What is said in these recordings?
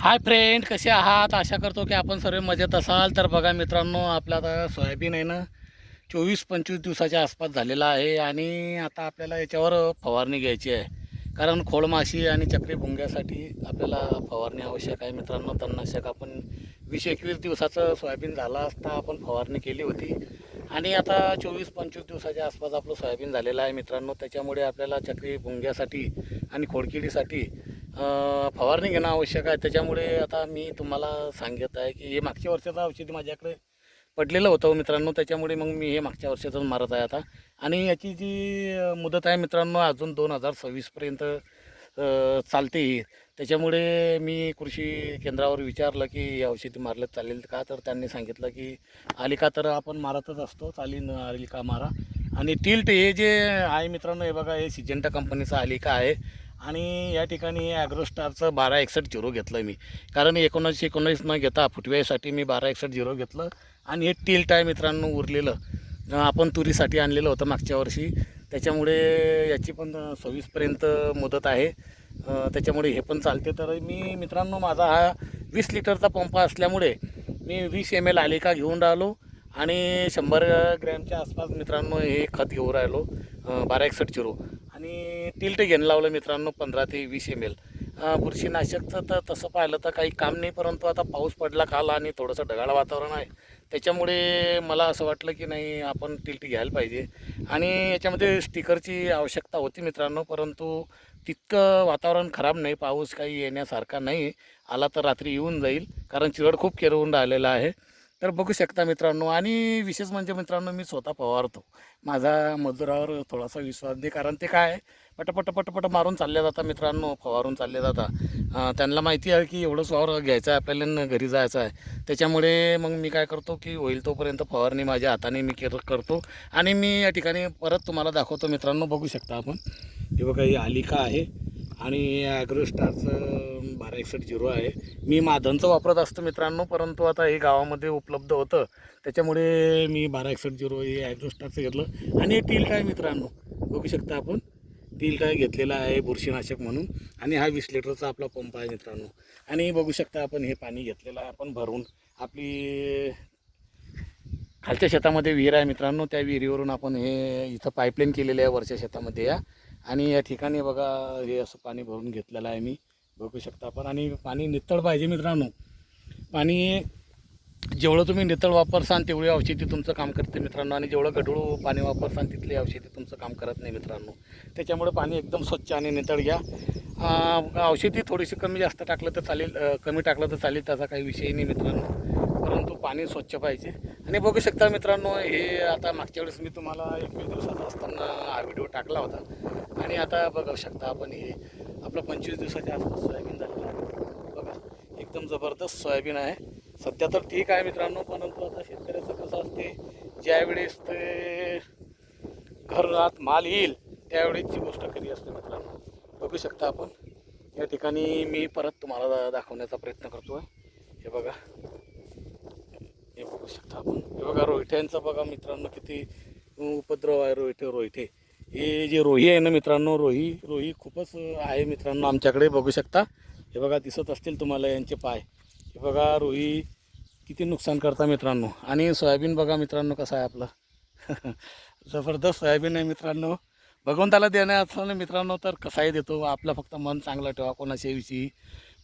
Hi friend कसे आहात? आशा करतो की आपण सर्व मजेत असाल. तर बघा मित्रांनो आपला आता सोयाबीन आहे ना चोवीस पंचवीस दिवसाच्या आसपास झालेला आहे आणि आता आपल्याला याच्यावर फवारणी घ्यायची आहे. कारण खोळमाशी आणि चक्री भुंग्यासाठी आपल्याला फवारणी आवश्यक आहे. मित्रांनो तणनाशक आपण वीस एकवीस दिवसाचं सोयाबीन झाला असता आपण फवारणी केली होती. आणि आता चोवीस पंचवीस दिवसाच्या आसपास आपलं सोयाबीन झालेलं आहे मित्रांनो. त्याच्यामुळे आपल्याला चक्री भुंग्यासाठी आणि खोडकिडीसाठी फवारणी घेणं आवश्यक आहे. त्याच्यामुळे आता मी तुम्हाला सांगत आहे की हे मागच्या वर्षाचं औषध माझ्याकडे पडलेलं होतं हो मित्रांनो. त्याच्यामुळे मग मी हे मागच्या वर्षाचंच मारत आहे आता. आणि याची जी मुदत आहे मित्रांनो अजून दोन हजार सव्वीसपर्यंत चालते ही. त्याच्यामुळे मी कृषी केंद्रावर विचारलं की हे औषधी मारलं चालेल का? तर त्यांनी सांगितलं की आली का तर आपण मारतच असतो. चालीन आली का मारा. आणि टिल्ट हे जे आहे मित्रांनो हे बघा हे सिजेंटा कंपनीचं आलिका आहे. आणि या ठिकाणी ॲग्रोस्टारचं बारा एकसष्ट झिरो घेतलं मी. कारण एकोणीसशे एकोणीस न घेता फुटव्यासाठी मी बारा एकसष्ट झिरो घेतलं आणि हे टील टाय मित्रांनो उरलेलं आपण तुरीसाठी आणलेलं होतं मागच्या वर्षी त्याच्यामुळे याची पण सव्वीसपर्यंत मुदत आहे. त्याच्यामुळे हे पण चालते. तर मी मित्रांनो माझा हा वीस लिटरचा पंप असल्यामुळे मी वीस एम एल आलिका घेऊन राहिलो आणि शंभर ग्रॅमच्या आसपास मित्रांनो हे खत घेऊन राहिलो. बारा एकसष्ट झिरो. आणि टिल्ट घेणं लावलं मित्रांनो पंधरा ते वीस एम एल बुरशीनाशकचं तर तसं पाहिलं तर काही काम नाही परंतु आता पाऊस पडला काल आणि थोडंसं ढगाळ वातावरण आहे. त्याच्यामुळे मला असं वाटलं की नाही आपण टिल्ट घ्यायला पाहिजे. आणि याच्यामध्ये स्टिकरची आवश्यकता होती मित्रांनो परंतु तितकं वातावरण खराब नाही पाऊस काही येण्यासारखा नाही. आला तर रात्री येऊन जाईल कारण चिरड खूप केरवून राहिलेला आहे. तर बघू शकता मित्रांनो. आणि विशेष म्हणजे मित्रांनो मी स्वतः फवारतो. माझा मजुरावर थोडासा विश्वास दे कारण ते काय पटपट पटपट मारून चालले जातात मित्रांनो फवारून चालले जातात. त्यांना माहिती आहे की एवढंच वावर घ्यायचं आहे आपल्याला घरी जायचं आहे. त्याच्यामुळे मग मी काय करतो की होईल तोपर्यंत फवारणी माझ्या हाताने मी केर करतो. आणि मी या ठिकाणी परत तुम्हाला दाखवतो मित्रांनो बघू शकता आपण. हे बघा ही आलिका आहे. आणि ॲग्रोस्टारचं बारा एकसष्ट झिरो आहे. मी माधनचं वापरत असतो मित्रांनो परंतु आता हे गावामध्ये उपलब्ध होतं. त्याच्यामुळे मी बारा एकसष्ट झिरो हे ॲग्रोस्टारचं घेतलं. आणि हे टील काय मित्रांनो? बघू शकता आपण. टील काय घेतलेला आहे बुरशीनाशक म्हणून. आणि हा वीस लिटरचा आपला पंप आहे मित्रांनो. आणि बघू शकता आपण हे पाणी घेतलेलं आहे आपण भरून. आपली खालच्या शेतामध्ये विहीर आहे मित्रांनो. त्या विहिरीवरून आपण हे इथं पाईपलाईन केलेली आहे वरच्या शेतामध्ये या. आणि या ठिकाणी बघा हे असं पाणी भरून घेतलेलं आहे मी. बघू शकता आपण. आणि पाणी नितळ पाहिजे मित्रांनो. पाणी जेवढं तुम्ही नितळ वापरसान तेवढी औषधी तुमचं काम करते मित्रांनो. आणि जेवढं गढूळ पाणी वापरसान तिथली औषधी तुमचं काम करत नाही मित्रांनो. त्याच्यामुळे पाणी एकदम स्वच्छ आणि नितळ घ्या. औषधी थोडीशी कमी जास्त टाकलं तर चालेल कमी टाकलं तर चालेल त्याचा काही विषय नाही मित्रांनो. परंतु पाणी स्वच्छ पाहिजे. आणि बघू शकता मित्रांनो हे आता मागच्या वेळेस मी तुम्हाला एकवीस दिवसाचा असताना हा व्हिडिओ टाकला होता. आणि आता बघू शकता आपण हे आपलं पंचवीस दिवसाच्या आसपास सोयाबीन झालेलं आहे. बघा एकदम जबरदस्त सोयाबीन आहे. सध्या तर ठीक आहे मित्रांनो परंतु आता शेतकऱ्याचं कसं असते ज्यावेळेस ते घरात माल येईल त्यावेळेसची गोष्ट खरी असते मित्रांनो. बघू शकता आपण. या ठिकाणी मी परत तुम्हाला दा- दाखवण्याचा प्रयत्न करतो आहे हे बघा. हे बघू शकता आपण. हे बघा रोहिट्यांचा बघा मित्रांनो किती उपद्रव आहे रोहिटे रोहिटे. हे जे रोही आहे ना मित्रांनो रोही रोही खूपच आहे मित्रांनो आमच्याकडे बघू शकता. हे बघा दिसत असतील तुम्हाला यांचे पाय. हे बघा रोही किती नुकसान करता मित्रांनो. आणि सोयाबीन बघा मित्रांनो कसं आहे आपलं. जबरदस्त सोयाबीन आहे मित्रांनो. भगवंताला देण्याचं मित्रांनो तर कसाही देतो. आपलं फक्त मन चांगलं ठेवा कोणाच्याविषयी.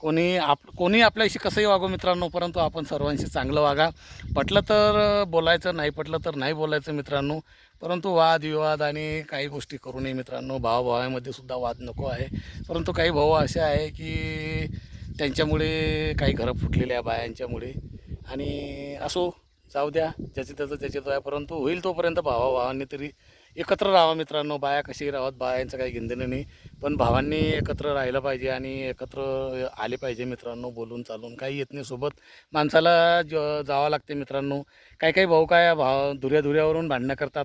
कोणी आप कोणी आपल्याशी कसंही वागो मित्रांनो परंतु आपण सर्वांशी चांगलं वागा. पटलं तर बोलायचं नाही पटलं तर नाही बोलायचं मित्रांनो. परंतु वादविवाद आणि काही गोष्टी करू नये मित्रांनो. भावाभावामध्ये सुद्धा वाद नको आहे. परंतु काही भाऊ असे आहे की त्यांच्यामुळे काही घरं फुटलेल्या आहे बायांच्यामुळे. आणि असो जाऊ द्या. ज्याचे त्याचं त्याचे तो आहे. परंतु होईल तोपर्यंत भावाभावांनी तरी एकत्र राहा मित्रांनो. बाया कशी राहत बायांचं काही घेणदेणं नाही. पण भावांनी एकत्र राहिलं पाहिजे आणि एकत्र आले पाहिजे मित्रांनो बोलून चालून. काही येत नाही सोबत. माणसाला ज जावं लागते मित्रांनो. काही काही भाऊ काय भाव धुऱ्या धुऱ्यावरून भांडणं करतात.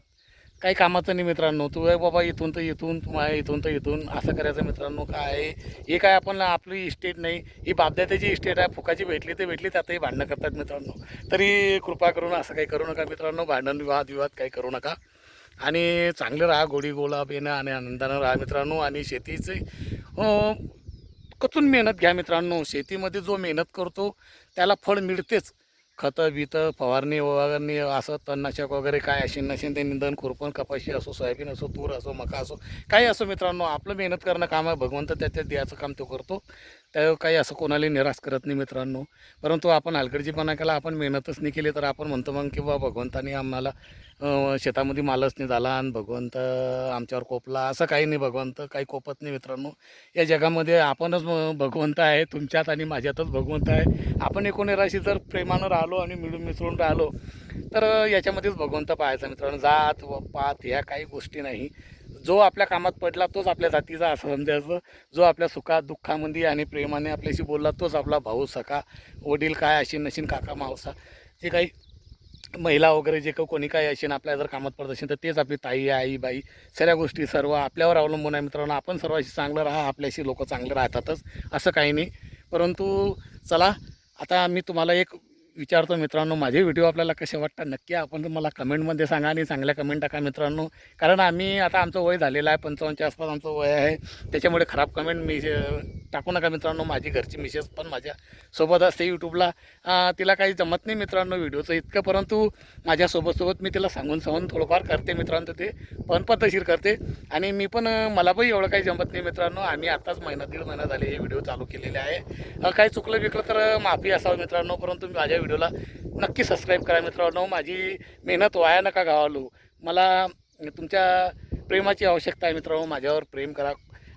काही कामाचं नाही मित्रांनो. तू आहे बाबा इथून तर इथून तुम्हा इथून तर इथून. असं करायचं मित्रांनो. काय आहे? हे काय आपण आपली इस्टेट नाही. ही बापदात्याची इस्टेट आहे. फुकाची भेटली ते भेटली त्यातही भांडणं करतात मित्रांनो. तरी कृपा करून असं काही करू नका मित्रांनो. भांडण विवाद विवाद काही करू नका. आणि चांगले राहा गोडी गोलाब येणं आणि आनंदानं राहा मित्रांनो. आणि शेतीचे कतून मेहनत घ्या मित्रांनो. शेतीमध्ये जो मेहनत करतो त्याला फळ मिळतेच. खतं बितं फवारणी वगैरे असं तणनाशक वगैरे काय असेल नसेल ते निंदन खुरपण कपाशी असो सोयाबीन असो तूर असो मका असो काही असो मित्रांनो. आपलं मेहनत करणं काम आहे. भगवंत त्याच्यात द्यायचं काम तो करतो. त्या काही असं कोणाला निराश करत नाही मित्रांनो. परंतु आपण हलगर्जीपणा केला आपण मेहनतच नाही केली तर आपण म्हणतो मग की बा भगवंताने आम्हाला शेतामध्ये मालच नाही झाला आणि भगवंत आमच्यावर कोपला. असं काही नाही भगवंत काही कोपत नाही मित्रांनो. या जगामध्ये आपणच भगवंत आहे तुमच्यात आणि माझ्यातच भगवंत आहे. आपण एकोणीराशी जर प्रेमानं राहिलो आणि मिळून मिसळून राहिलो तर याच्यामध्येच भगवंत पाहायचा मित्रांनो. जात व पात ह्या काही गोष्टी नाही. जो आपल्या कामात पडला तोच आपल्या जातीचा असं. समजायचं जो आपल्या सुखात दुःखामध्ये आणि प्रेमाने आपल्याशी बोलला तोच आपला भाऊ सखा वडील काय असेल नशीन काका मावसा. जे काही महिला वगैरे जे काही कोणी काही असेल आपल्या जर कामात पडत असेल तर तेच आपली ताई आई बाई सगळ्या गोष्टी सर्व आपल्यावर अवलंबून आहे मित्रांनो. आपण सर्वांशी चांगलं राहा आपल्याशी लोक चांगले राहतातच असं काही नाही. परंतु चला आता मी तुम्हाला एक विचारतो मित्रांनो माझे व्हिडिओ आपल्याला कसे वाटतात नक्की आपण मला कमेंटमध्ये सांगा आणि चांगल्या कमेंट टाका मित्रांनो. कारण आम्ही आता आमचं वय झालेलं आहे पंचावन्नच्या आसपास आमचं वय आहे. त्याच्यामुळे खराब कमेंट मी टाकू नका मित्रांनो माझी घरची मिसेस पण माझ्या सोबत असते यूट्यूबला तिला काही जमत नाही मित्रांनो व्हिडिओचं इतकं परंतु माझ्यासोबत सोबत मी तिला सांगून सांगून थोडंफार करते मित्रांनो ते पण पद्धतशीर करते. आणि मी पण मला पण एवढं काही जमत नाही मित्रांनो. आम्ही आत्ताच महिना दीड महिना झाले हे व्हिडिओ चालू केलेले आहे. काही चुकलं बिकलं तर माफी असावं मित्रांनो परंतु माझ्या व्हिडिओला नक्की सबस्क्राईब करा मित्रांनो. माझी मेहनत वाया नका गावालो मला तुमच्या प्रेमाची आवश्यकता आहे मित्रांनो. माझ्यावर प्रेम करा.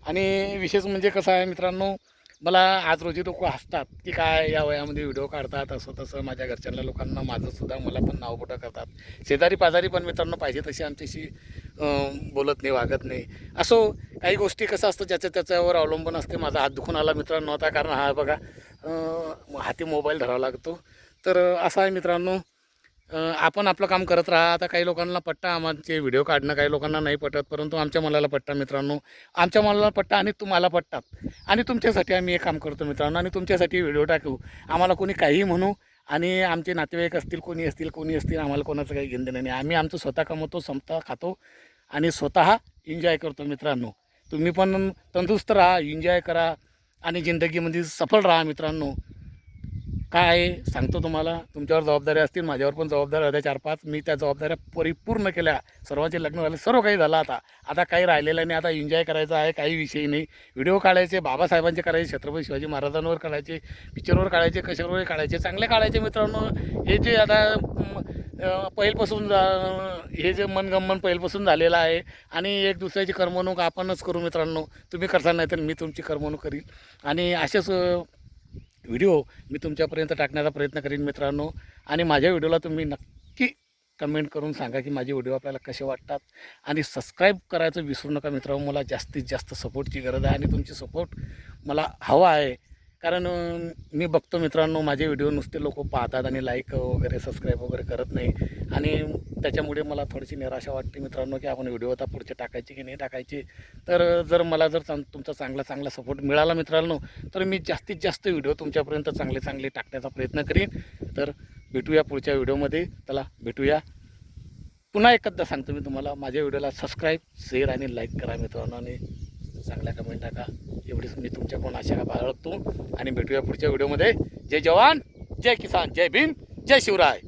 आणि विशेष म्हणजे कसं आहे मित्रांनो मला आज रोजी लोक हसतात की काय या वयामध्ये व्हिडिओ काढतात असं तसं माझ्या घरच्यांना लोकांना माझंसुद्धा मला पण नाव करतात. शेजारी पाजारी पण मित्रांनो पाहिजे तशी आमच्याशी बोलत नाही वागत नाही. असो काही गोष्टी कसं असतं ज्याच्या त्याच्यावर अवलंबून असते. माझा हात दुखून आला मित्रांनो. आता कारण हा बघा हाती मोबाईल धरावा लागतो. तर असं आहे मित्रांनो. आपण आपलं काम करत राहा. आता काही लोकांना पट्टा आमचे व्हिडिओ काढणं काही लोकांना नाही पटत परंतु आमच्या मनाला पट्टा मित्रांनो. आमच्या मनाला पट्टा आणि तुम्हाला पट्टात आणि तुमच्यासाठी आम्ही हे काम करतो मित्रांनो. आणि तुमच्यासाठी व्हिडिओ टाकू. आम्हाला कोणी काहीही म्हणू आणि आमचे नातेवाईक असतील कोणी असतील कोणी असतील आम्हाला कोणाचं काही घेणं नाही. आम्ही आमचं स्वतः कमवतो स्वतः खातो आणि स्वतः एन्जॉय करतो मित्रांनो. तुम्ही पण तंदुरुस्त राहा एन्जॉय करा आणि जिंदगीमध्ये सफल राहा मित्रांनो. काय आहे? सांगतो तुम्हाला. तुमच्यावर जबाबदाऱ्या असतील माझ्यावर पण जबाबदाऱ्या होत्या चार पाच. मी त्या जबाबदाऱ्या परिपूर्ण केल्या. सर्वांचे लग्न झाले. सर्व काही झालं आता. आता काही राहिलेलं नाही. आता एन्जॉय करायचं आहे. काही विषय नाही. व्हिडिओ काढायचे बाबासाहेबांचे करायचे छत्रपती शिवाजी महाराजांवर काढायचे पिक्चरवर काढायचे कशावर काढायचे चांगले काढायचे मित्रांनो. हे जे आता पहिलपासून जा- हे जे मनगमन पहिलपासून झालेलं आहे आणि एक दुसऱ्याची करमणूक आपणच करू मित्रांनो. तुम्ही करसाल नाही तर मी तुमची करमणूक करीन. आणि असेच व्हिडिओ मी तुमच्यापर्यंत टाकण्याचा प्रयत्न करीन मित्रांनो. आणि माझ्या व्हिडिओला तुम्ही नक्की कमेंट करून सांगा की माझे व्हिडिओ आपल्याला कसे वाटतात. आणि सबस्क्राईब करायचं विसरू नका मित्रांनो. मला जास्तीत जास्त सपोर्टची गरज आहे आणि तुमची सपोर्ट मला हवा आहे. कारण मी बघतो मित्रांनो माझे व्हिडिओ नुसते लोक पाहतात आणि लाईक वगैरे सबस्क्राईब वगैरे करत नाही. आणि त्याच्यामुळे मला थोडीशी निराशा वाटते मित्रांनो की आपण व्हिडिओ आता पुढचे टाकायचे की नाही टाकायचे. तर जर मला जर चांग तुमचा चांगला चांगला सपोर्ट मिळाला मित्रांनो तर मी जास्तीत जास्त व्हिडिओ तुमच्यापर्यंत चांगले चांगले टाकण्याचा प्रयत्न करीन. तर भेटूया पुढच्या व्हिडिओमध्ये. चला भेटूया. पुन्हा एकदा सांगतो मी तुम्हाला माझ्या व्हिडिओला सबस्क्राईब शेअर आणि लाईक करा मित्रांनो आणि चांगल्या कमेंट टाका. एवढीच मी तुमच्याकडून आशा बाळगतो. आणि भेटूया पुढच्या व्हिडिओमध्ये. जय जवान जय किसान जय भीम जय शिवराय.